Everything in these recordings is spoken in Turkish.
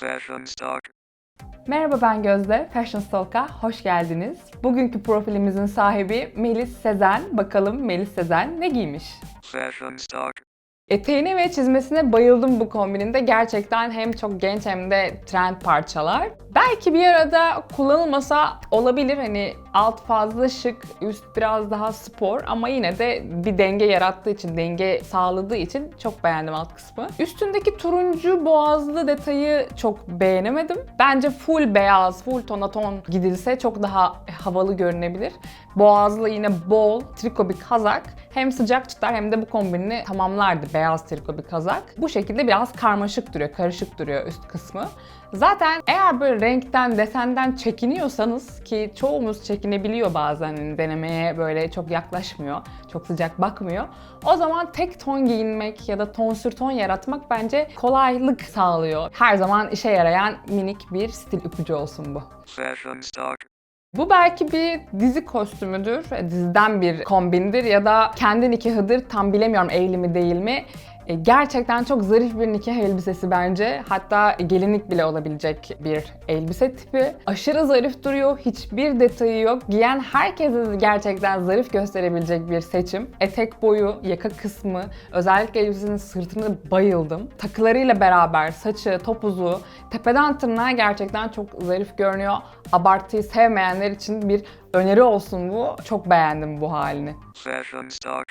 Fashion Stock. Merhaba ben Gözde. Fashion Stalk'a hoş geldiniz. Bugünkü profilimizin sahibi Melis Sezen. Bakalım Melis Sezen ne giymiş? Fashion Stock. Eteğine ve çizmesine bayıldım bu kombininde. Gerçekten hem çok genç hem de trend parçalar. Belki bir arada kullanılmasa olabilir. Hani alt fazla şık, üst biraz daha spor ama yine de bir denge yarattığı için, denge sağladığı için çok beğendim alt kısmı. Üstündeki turuncu boğazlı detayı çok beğenemedim. Bence full beyaz, full tonaton gidilse çok daha havalı görünebilir. Boğazlı yine bol triko bir kazak hem sıcak tutar hem de bu kombinini tamamlardı beyaz triko bir kazak. Bu şekilde biraz karmaşık duruyor, karışık duruyor üst kısmı. Zaten eğer böyle renkten, desenden çekiniyorsanız ki çoğumuz çekinebiliyor bazen hani denemeye böyle çok yaklaşmıyor, çok sıcak bakmıyor. O zaman tek ton giyinmek ya da tonsür ton yaratmak bence kolaylık sağlıyor. Her zaman işe yarayan minik bir stil ipucu olsun bu. Fashion Stock. Bu belki bir dizi kostümüdür, e, diziden bir kombindir ya da kendi nikahıdır tam bilemiyorum evli mi değil mi. E, Gerçekten çok zarif bir nikah elbisesi bence. Hatta gelinlik bile olabilecek bir elbise tipi. Aşırı zarif duruyor, hiçbir detayı yok. Giyen herkese gerçekten zarif gösterebilecek bir seçim. Etek boyu, yaka kısmı, özellikle elbisenin sırtını bayıldım. Takılarıyla beraber saçı, topuzu, tepeden tırnağa gerçekten çok zarif görünüyor. Abartıyı sevmeyenler için bir öneri olsun bu. Çok beğendim bu halini. Fashion Stock.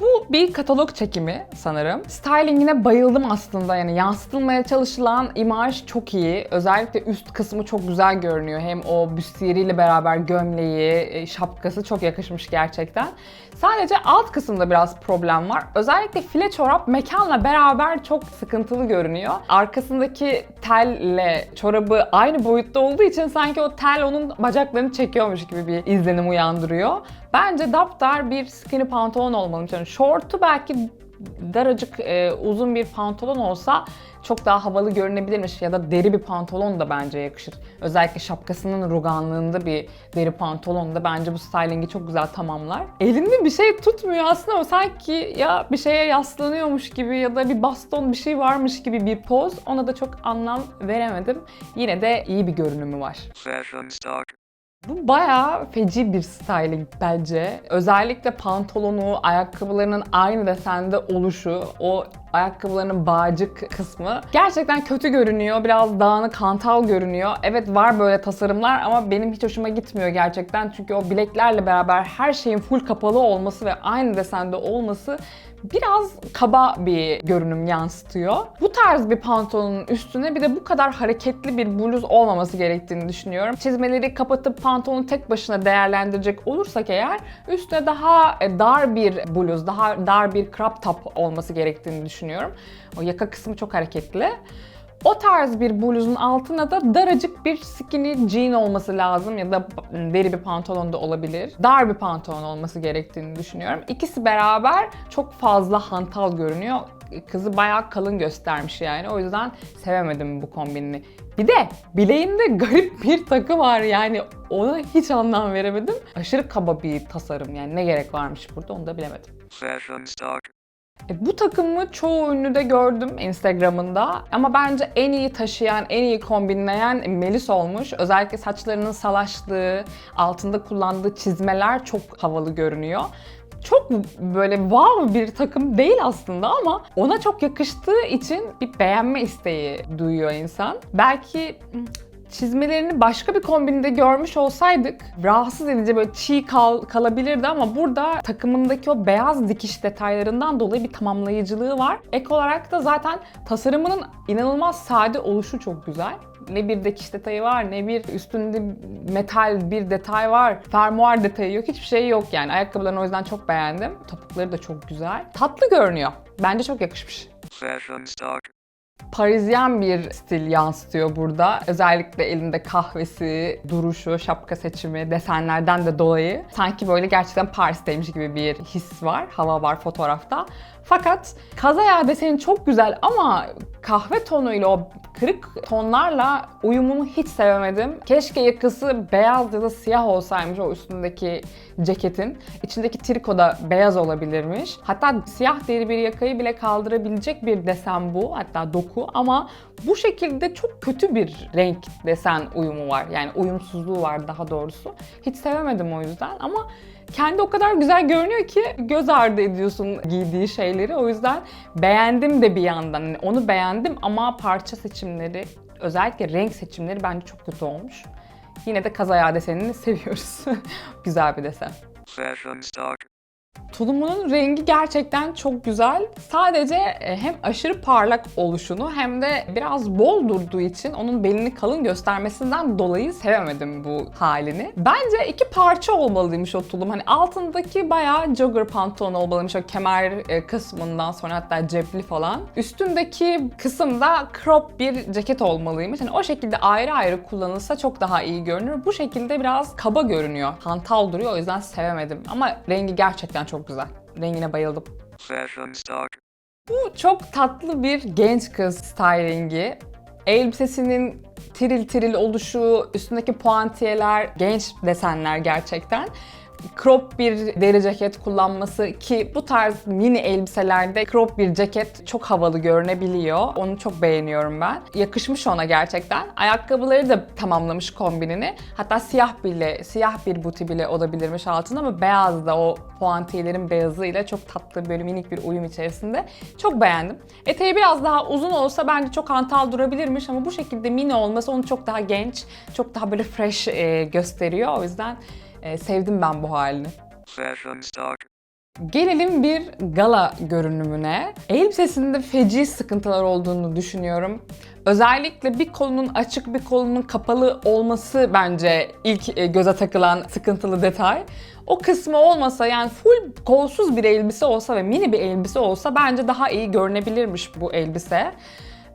Bu bir katalog çekimi sanırım. Stylingine bayıldım aslında yani yansıtılmaya çalışılan imaj çok iyi. Özellikle üst kısmı çok güzel görünüyor. Hem o büstiyeriyle beraber gömleği, e, şapkası çok yakışmış gerçekten. Sadece alt kısımda biraz problem var. Özellikle file çorap mekanla beraber çok sıkıntılı görünüyor. Arkasındaki telle çorabı aynı boyutta olduğu için sanki o tel onun bacaklarını çekiyormuş gibi bir izlenim uyandırıyor. Bence daptar bir skinny pantolon olmalı. Yani şortu belki daracık e, uzun bir pantolon olsa çok daha havalı görünebilirmiş ya da deri bir pantolon da bence yakışır. Özellikle şapkasının ruganlığında bir deri pantolon da bence bu stylingi çok güzel tamamlar. Elinde bir şey tutmuyor aslında ama sanki ya bir şeye yaslanıyormuş gibi ya da bir baston bir şey varmış gibi bir poz. Ona da çok anlam veremedim. Yine de iyi bir görünümü var. Bu bayağı feci bir styling bence. Özellikle pantolonu, ayakkabılarının aynı desende oluşu, o ayakkabılarının bağcık kısmı gerçekten kötü görünüyor. Biraz dağınık, hantal görünüyor. Evet var böyle tasarımlar ama benim hiç hoşuma gitmiyor gerçekten. Çünkü o bileklerle beraber her şeyin full kapalı olması ve aynı desende olması biraz kaba bir görünüm yansıtıyor. Bu tarz bir pantolonun üstüne bir de bu kadar hareketli bir bluz olmaması gerektiğini düşünüyorum. Çizmeleri kapatıp pantolonu tek başına değerlendirecek olursak eğer üstüne daha dar bir bluz, daha dar bir crop top olması gerektiğini düşünüyorum. O yaka kısmı çok hareketli. O tarz bir bluzun altına da daracık bir skinny jean olması lazım ya da deri bir pantolon da olabilir. Dar bir pantolon olması gerektiğini düşünüyorum. İkisi beraber çok fazla hantal görünüyor. Kızı bayağı kalın göstermiş yani. O yüzden sevemedim bu kombinini. Bir de bileğinde garip bir takı var yani ona hiç anlam veremedim. Aşırı kaba bir tasarım yani ne gerek varmış burada onu da bilemedim. Fashion. E, Bu takımı çoğu ünlüde gördüm Instagram'ında ama bence en iyi taşıyan, en iyi kombinleyen Melis olmuş. Özellikle saçlarının salaştığı, altında kullandığı çizmeler çok havalı görünüyor. Çok böyle wow bir takım değil aslında ama ona çok yakıştığı için bir beğenme isteği duyuyor insan. Belki çizmelerini başka bir kombinde görmüş olsaydık rahatsız edici böyle çiğ kal, kalabilirdi ama burada takımındaki o beyaz dikiş detaylarından dolayı bir tamamlayıcılığı var. Ek olarak da zaten tasarımının inanılmaz sade oluşu çok güzel. Ne bir dikiş detayı var, ne bir üstünde metal bir detay var. Fermuar detayı yok, hiçbir şey yok yani. Ayakkabılarını o yüzden çok beğendim. Topukları da çok güzel. Tatlı görünüyor. Bence çok yakışmış. Fashion Stock. Parizyen bir stil yansıtıyor burada. Özellikle elinde kahvesi, duruşu, şapka seçimi, desenlerden de dolayı. Sanki böyle gerçekten Paris'teymiş gibi bir his var, hava var fotoğrafta. Fakat kazaya deseni çok güzel ama kahve tonuyla o kırık tonlarla uyumunu hiç sevemedim. Keşke yakası beyaz ya da siyah olsaymış o üstündeki ceketin. İçindeki triko da beyaz olabilirmiş. Hatta siyah deri bir yakayı bile kaldırabilecek bir desen bu. Hatta doku ama bu şekilde çok kötü bir renk desen uyumu var. Yani uyumsuzluğu var daha doğrusu. Hiç sevemedim o yüzden ama kendi o kadar güzel görünüyor ki göz ardı ediyorsun giydiği şeyleri. O yüzden beğendim de bir yandan. Yani onu beğendim ama parça seçimleri, özellikle renk seçimleri bence çok kötü olmuş. Yine de kazaya desenini seviyoruz. güzel bir desen. Fashion. Tulumunun rengi gerçekten çok güzel. Sadece e, hem aşırı parlak oluşunu hem de biraz bol durduğu için onun belini kalın göstermesinden dolayı sevemedim bu halini. Bence iki parça olmalıymış o tulum. Hani altındaki bayağı jogger pantolon olmalıymış o kemer e, kısmından sonra hatta cepli falan. Üstündeki kısımda crop bir ceket olmalıymış. Hani o şekilde ayrı ayrı kullanılsa çok daha iyi görünür. Bu şekilde biraz kaba görünüyor. Hantal duruyor o yüzden sevemedim. Ama rengi gerçekten çok güzel. Rengine bayıldım. Fashion stock. Bu çok tatlı bir genç kız stylingi. Elbisesinin tiril tiril oluşu, üstündeki puantiyeler, genç desenler gerçekten. Crop bir deri ceket kullanması ki bu tarz mini elbiselerde crop bir ceket çok havalı görünebiliyor. Onu çok beğeniyorum ben. Yakışmış ona gerçekten. Ayakkabıları da tamamlamış kombinini. Hatta siyah bile, siyah bir buti bile olabilirmiş altında ama beyaz da o puantiyelerin beyazıyla çok tatlı böyle minik bir uyum içerisinde. Çok beğendim. Eteği biraz daha uzun olsa bence çok hantal durabilirmiş ama bu şekilde mini olması onu çok daha genç, çok daha böyle fresh e, gösteriyor. O yüzden e, sevdim ben bu halini. Fashion stock. Gelelim bir gala görünümüne. Elbisesinde feci sıkıntılar olduğunu düşünüyorum. Özellikle bir kolunun açık bir kolunun kapalı olması bence ilk e, göze takılan sıkıntılı detay. O kısmı olmasa yani full kolsuz bir elbise olsa ve mini bir elbise olsa bence daha iyi görünebilirmiş bu elbise.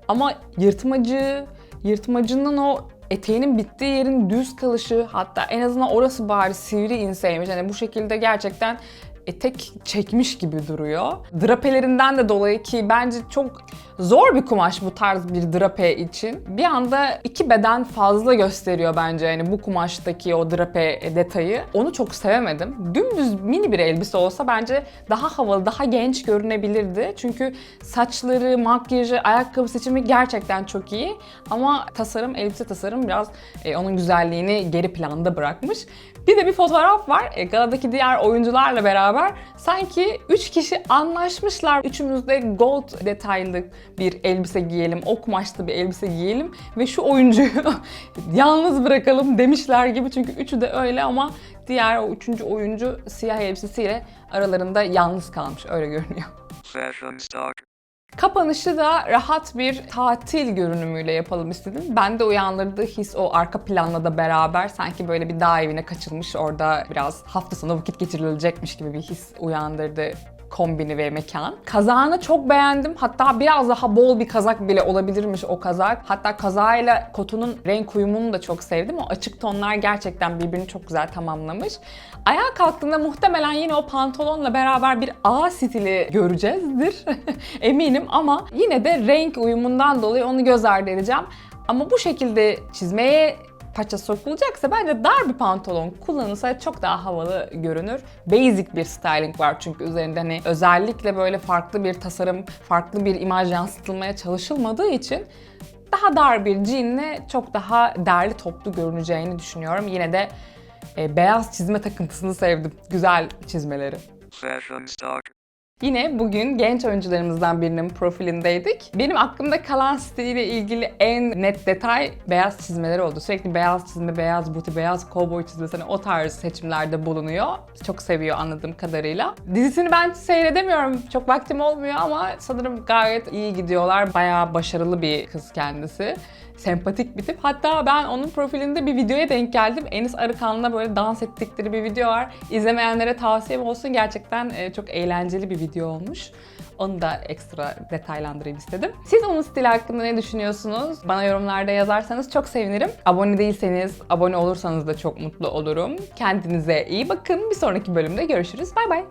Ama yırtmacı, yırtmacının o eteğinin bittiği yerin düz kalışı hatta en azından orası bari sivri inseymiş. Yani bu şekilde gerçekten etek çekmiş gibi duruyor. Drapelerinden de dolayı ki bence çok zor bir kumaş bu tarz bir drape için. Bir anda iki beden fazla gösteriyor bence yani bu kumaştaki o drape detayı. Onu çok sevemedim. Dümdüz mini bir elbise olsa bence daha havalı, daha genç görünebilirdi. Çünkü saçları, makyajı, ayakkabı seçimi gerçekten çok iyi. Ama tasarım, elbise tasarım biraz e, onun güzelliğini geri planda bırakmış. Bir de bir fotoğraf var. E, galadaki diğer oyuncularla beraber sanki 3 kişi anlaşmışlar. Üçümüz de gold detaylı bir elbise giyelim, o kumaşlı bir elbise giyelim ve şu oyuncuyu yalnız bırakalım demişler gibi. Çünkü üçü de öyle ama diğer o üçüncü oyuncu siyah elbisesiyle aralarında yalnız kalmış. Öyle görünüyor. Fashion stock. Kapanışı da rahat bir tatil görünümüyle yapalım istedim. Ben de uyandırdığı his o arka planla da beraber sanki böyle bir dağ evine kaçılmış orada biraz hafta sonu vakit geçirilecekmiş gibi bir his uyandırdı kombini ve mekan. Kazağını çok beğendim. Hatta biraz daha bol bir kazak bile olabilirmiş o kazak. Hatta kazağıyla kotunun renk uyumunu da çok sevdim. O açık tonlar gerçekten birbirini çok güzel tamamlamış. Ayağa kalktığında muhtemelen yine o pantolonla beraber bir A stili göreceğizdir. Eminim ama yine de renk uyumundan dolayı onu göz ardı edeceğim. Ama bu şekilde çizmeye paça sokulacaksa bence dar bir pantolon kullanılsa çok daha havalı görünür. Basic bir styling var çünkü üzerinde hani özellikle böyle farklı bir tasarım, farklı bir imaj yansıtılmaya çalışılmadığı için daha dar bir jeanle çok daha derli toplu görüneceğini düşünüyorum. Yine de e, beyaz çizme takıntısını sevdim. Güzel çizmeleri. Fashion. Yine bugün genç oyuncularımızdan birinin profilindeydik. Benim aklımda kalan stiliyle ilgili en net detay beyaz çizmeleri oldu. Sürekli beyaz çizme, beyaz buti, beyaz cowboy çizmesi hani o tarz seçimlerde bulunuyor. Çok seviyor anladığım kadarıyla. Dizisini ben seyredemiyorum. Çok vaktim olmuyor ama sanırım gayet iyi gidiyorlar. Bayağı başarılı bir kız kendisi sempatik bir tip. Hatta ben onun profilinde bir videoya denk geldim. Enis Arıkan'la böyle dans ettikleri bir video var. İzlemeyenlere tavsiyem olsun. Gerçekten e, çok eğlenceli bir video olmuş. Onu da ekstra detaylandırayım istedim. Siz onun stili hakkında ne düşünüyorsunuz? Bana yorumlarda yazarsanız çok sevinirim. Abone değilseniz, abone olursanız da çok mutlu olurum. Kendinize iyi bakın. Bir sonraki bölümde görüşürüz. Bay bay.